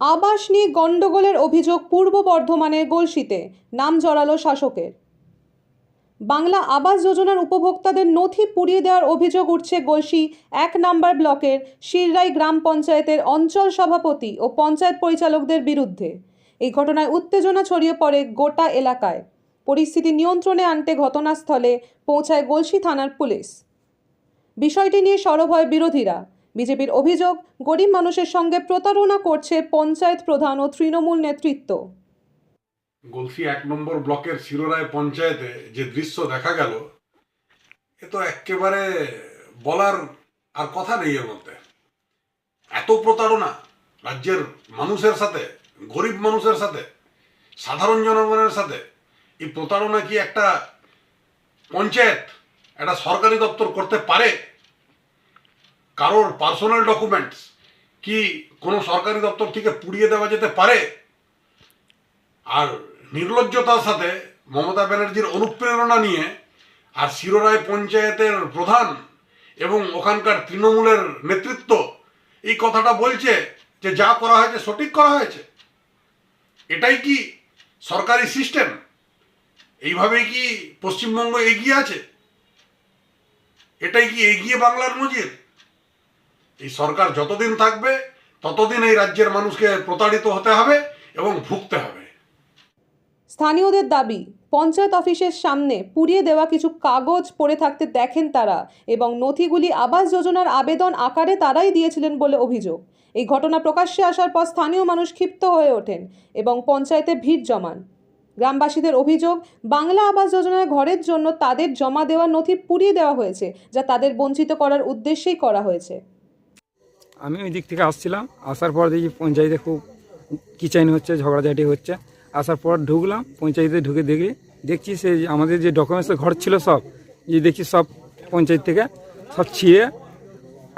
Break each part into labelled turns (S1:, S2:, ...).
S1: আবাস নিয়ে গণ্ডগোলের অভিযোগ পূর্ব বর্ধমানের গলসিতে, নাম জড়ালো শাসকের। বাংলা আবাস যোজনার উপভোক্তাদের নথি পুড়িয়ে দেওয়ার অভিযোগ উঠছে গলসি এক নম্বর ব্লকের শিররাই গ্রাম পঞ্চায়েতের অঞ্চল সভাপতি ও পঞ্চায়েত পরিচালকদের বিরুদ্ধে। এই ঘটনায় উত্তেজনা ছড়িয়ে পড়ে গোটা এলাকায়। পরিস্থিতি নিয়ন্ত্রণে আনতে ঘটনাস্থলে পৌঁছায় গলসি থানার পুলিশ। বিষয়টি নিয়ে সরব হয় বিরোধীরা। বিজেপির অভিযোগ, গরিব মানুষের সঙ্গে প্রতারণা করছে পঞ্চায়েত প্রধান ও তৃণমূল নেতৃত্ব।
S2: গলসি এক নম্বর ব্লকের শিরোরায় পঞ্চায়েতে যে দৃশ্য দেখা গেল, এ তো একেবারে বলার আর কথা নেই এর মধ্যে। এত প্রতারণা রাজ্যের মানুষের সাথে, গরিব মানুষের সাথে, সাধারণ জনগণের সাথে, এই প্রতারণা কি একটা পঞ্চায়েত, একটা সরকারি দপ্তর করতে পারে? কারোর পার্সোনাল ডকুমেন্টস কি কোনো সরকারি দপ্তর থেকে পুড়িয়ে দেওয়া যেতে পারে? আর নির্লজ্জতার সাথে মমতা ব্যানার্জির অনুপ্রেরণা নিয়ে আর শিরোরায় পঞ্চায়েতের প্রধান এবং ওখানকার তৃণমূলের নেতৃত্ব এই কথাটা বলছে যে যা করা হয়েছে সঠিক করা হয়েছে। এটাই কি সরকারি সিস্টেম এইভাবেই কি পশ্চিমবঙ্গ এগিয়ে আছে? এটাই কি এগিয়ে বাংলার নজির? এই সরকার যতদিন থাকবে, ততদিন এই রাজ্যের মানুষকে প্রতারিত হতে হবে এবং ভুগতে হবে।
S1: স্থানীয়দের দাবি, পঞ্চায়েত অফিসের সামনে পুড়িয়ে দেওয়া কিছু কাগজ পড়ে থাকতে দেখেন তারা এবং নথিগুলি আবাস যোজনার আবেদন আকারে তারাই দিয়েছিলেন বলে অভিযোগ। এই ঘটনা প্রকাশ্যে আসার পর স্থানীয় মানুষ ক্ষিপ্ত হয়ে ওঠেন এবং পঞ্চায়েতে ভিড় জমান। গ্রামবাসীদের অভিযোগ, বাংলা আবাস যোজনার ঘরের জন্য তাদের জমা দেওয়া নথি পুড়িয়ে দেওয়া হয়েছে, যা তাদের বঞ্চিত করার উদ্দেশ্যেই করা হয়েছে।
S3: আমি ওই দিক থেকে আসছিলাম, আসার পর দেখি পঞ্চায়েতে খুব কিচাইন হচ্ছে, ঝগড়াঝাটি হচ্ছে। আসার পর ঢুকলাম, পঞ্চায়েতে ঢুকে দেখি, দেখছি সে আমাদের যে ডকুমেন্টসের ঘর ছিল সব, যে দেখছি সব পঞ্চায়েত থেকে সব ছিঁড়ে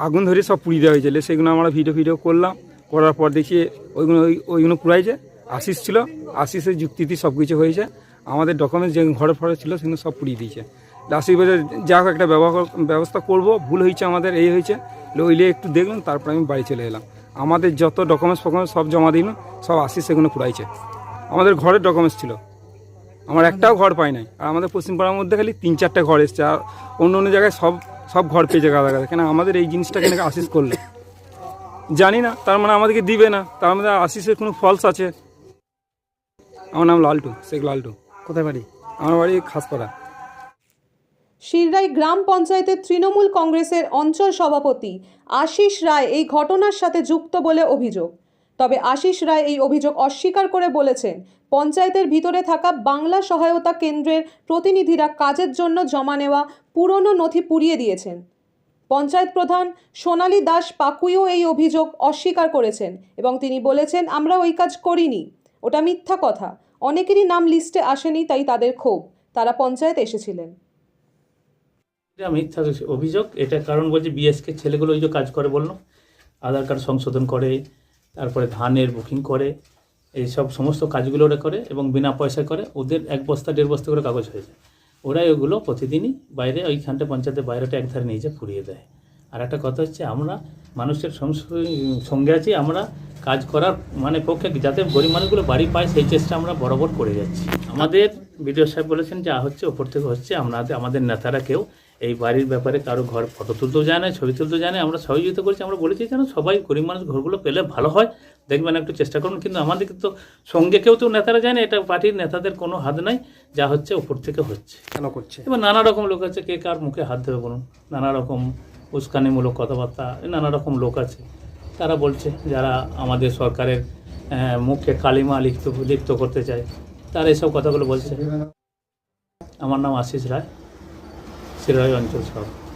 S3: আগুন ধরে সব পুড়িয়ে দেওয়া হয়েছিল। সেগুলো আমরা ভিডিও ভিডিও করলাম, করার পর দেখি ওইগুলো ওই ওইগুলো পুরাইছে আশিস ছিল, আশিসের যুক্তিতে সব কিছু হয়েছে। আমাদের ডকুমেন্টস যে ঘরে ফরে ছিল সেগুলো সব পুড়িয়ে দিয়েছে। আশিস বলে যা হোক একটা ব্যবহার, ব্যবস্থা করব, ভুল হয়েছে আমাদের, এই হয়েছে। ওইলে একটু দেখলাম তারপর আমি বাড়ি চলে এলাম। আমাদের যত ডকুমেন্টস ফকুমেন্টস সব জমা দিলাম সব আশিস সেগুলো পুরাইছে আমাদের ঘরের ডকুমেন্টস ছিল। আমার একটাও ঘর পাই নাই। আর আমাদের পশ্চিমপাড়ার মধ্যে খালি তিন চারটে ঘর এসছে আর অন্য অন্য জায়গায় সব সব ঘর পেয়েছে গাদা গাদা কেন আমাদের এই জিনিসটা কেন আশিস করলে? জানি না তার মানে আমাদেরকে দিবে না। তার মধ্যে আশিসের কোনো ফলস আছে। আমার নাম লালটু শেখ লালটু।
S4: কোথায় বাড়ি?
S3: আমার বাড়ি খাসপাড়া।
S1: শিররাই গ্রাম পঞ্চায়েতের তৃণমূল কংগ্রেসের অঞ্চল সভাপতি আশিস রায় এই ঘটনার সাথে যুক্ত বলে অভিযোগ। তবে আশিস রায় এই অভিযোগ অস্বীকার করে বলেছেন, পঞ্চায়েতের ভিতরে থাকা বাংলা সহায়তা কেন্দ্রের প্রতিনিধিরা কাজের জন্য জমা নেওয়া পুরনো নথি পুড়িয়ে দিয়েছেন। পঞ্চায়েত প্রধান সোনালী দাস পাকুইও এই অভিযোগ অস্বীকার করেছেন এবং তিনি বলেছেন, আমরা ওই কাজ করিনি। ওটা মিথ্যা কথা। অনেকেরই নাম লিস্টে আসেনি, তাই তাদের ক্ষোভ। তারা পঞ্চায়েত এসেছিলেন।
S5: মিথ্যা অভিযোগ, এটা কারণ বলছে বিএসকে ছেলেগুলো ওই যে কাজ করে বলল। আধার কার্ড সংশোধন করে, তারপরে ধানের বুকিং করে এই সব সমস্ত কাজগুলো ওরা করে এবং বিনা পয়সা করে, ওদের এক বস্তা, দেড় বস্তা করে কাগজ হয়ে যায়। ওরাই ওগুলো প্রতিদিনই বাইরে ওইখানটা পঞ্চায়েতের বাইরেটা এক ধারে নিয়ে যেয়ে পুড়িয়ে দেয়। আর একটা কথা হচ্ছে, আমরা মানুষের সঙ্গে আছি, আমরা কাজ করার মানে পক্ষে যাতে গরিব মানুষগুলো বাড়ি পায়, সেই চেষ্টা আমরা বরাবর করে যাচ্ছি। আমাদের বিডিও সাহেব বলেছেন যা হচ্ছে ওপর থেকে হচ্ছে আমাদের আমাদের নেতারা কেউ এই বাড়ির ব্যাপারে কারও ঘর ফটো তুলতেও যায় না ছবি তুলতেও যায় না আমরা সহযোগিতা করছি আমরা বলেছি যেন সবাই গরিব মানুষ ঘরগুলো পেলে ভালো হয়। দেখবেন একটু চেষ্টা করুন কিন্তু আমাদের তো সঙ্গে কেউ তো নেতারা যায় না এটা পার্টির নেতাদের কোনো হাত নাই যা হচ্ছে ওপর থেকে হচ্ছে।
S4: কেন করছে?
S5: এবার নানা রকম লোক আছে কে কার মুখে হাত দেবে বলুন নানা রকম উস্কানিমূলক কথাবার্তা নানা রকম লোক আছে তারা বলছে যারা আমাদের সরকারের মুখে কালিমা লিপ্ত লিপ্ত করতে চায় তারা এসব কথাগুলো বলছে। আমার নাম আশিস রায় শিরাই অঞ্চল সভাপতি।